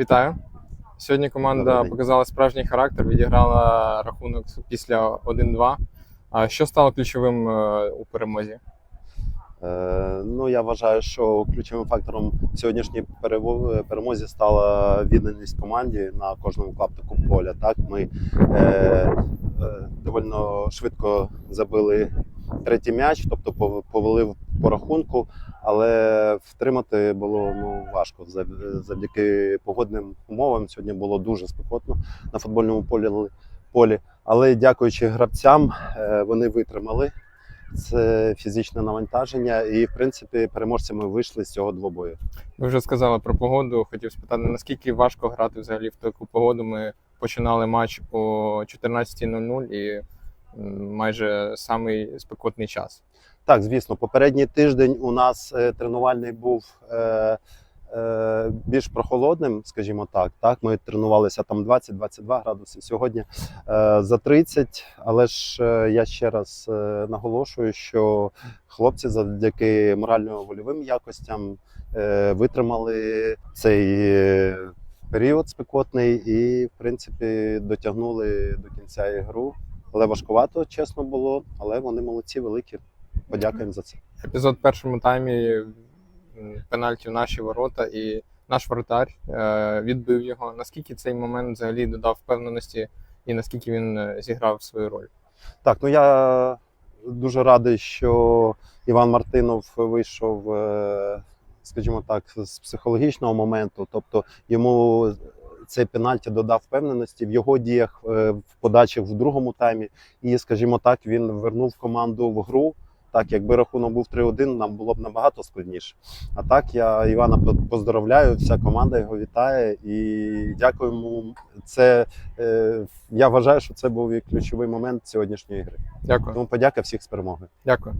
Вітаю. Сьогодні команда показала справжній характер, відіграла рахунок після 1-2. А що стало ключовим е, у перемозі? Е, Ну, я вважаю, що ключовим фактором в сьогоднішній перемозі стала відданість команді на кожному клаптику поля. Так, ми е, е, доволі швидко забили третій м'яч, тобто пов- повели по рахунку, але втримати було ну, важко завдяки погодним умовам. Сьогодні було дуже спекотно на футбольному полі. полі. Але дякуючи гравцям, е, вони витримали це фізичне навантаження, і в принципі переможцями вийшли з цього двобою. Ви вже сказали про погоду. Хотів спитати, наскільки важко грати взагалі в таку погоду. Ми починали матч о 14.00 і майже самий спекотний час. Так, звісно, попередній тиждень у нас е, тренувальний був е, е, більш прохолодним, скажімо так. Так, ми тренувалися там 20-22 градуси. Сьогодні е, за 30. Але ж е, я ще раз е, наголошую, що хлопці завдяки морально-вольовим якостям е, витримали цей е, період спекотний і, в принципі, дотягнули до кінця ігру. Але важкувато, чесно було, але вони молодці великі. Подякуємо за це. Епізод в першому таймі пенальті в наші ворота, і наш воротар е, відбив його. Наскільки цей момент взагалі додав впевненості, і наскільки він е, зіграв свою роль? Так, ну я дуже радий, що Іван Мартинов вийшов, е, скажімо так, з психологічного моменту. Тобто йому цей пенальті додав впевненості в його діях, е, в подачах в другому таймі. І, скажімо так, він вернув команду в гру. Так, якби рахунок був 3-1, нам було б набагато складніше. А так, я Івана по- поздоровляю, вся команда його вітає і дякую йому. Це е, я вважаю, що це був і ключовий момент сьогоднішньої гри. Дякую. Тому подяка всіх з перемогою. Дякую.